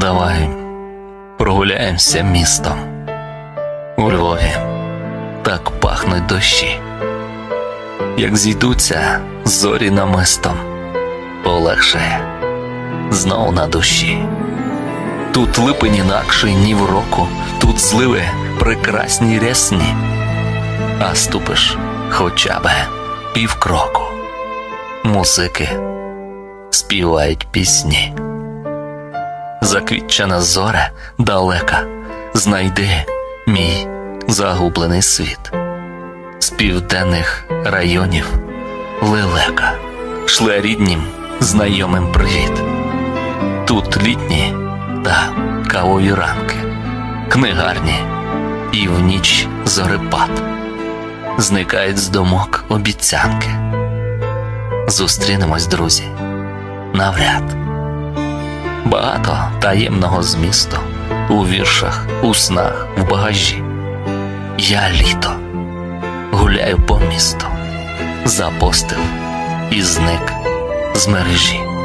Давай прогуляємося містом. У Львові так пахнуть дощі. Як зійдуться зорі намистом, полегшає знов на душі. Тут липень інакший ні в року, тут зливи прекрасні рясні, а ступиш хоча б півкроку. Музики співають пісні. Заквітчена зоре далека, знайди мій загублений світ. З південних районів лелека шле ріднім знайомим привіт. Тут літні та кавові ранки, книгарні і в ніч зорепад. Зникають з думок обіцянки. Зустрінемось, друзі, навряд. Багато таємного змісту у віршах, у снах, в багажі. Я літо гуляю по місту, запостив і зник з мережі.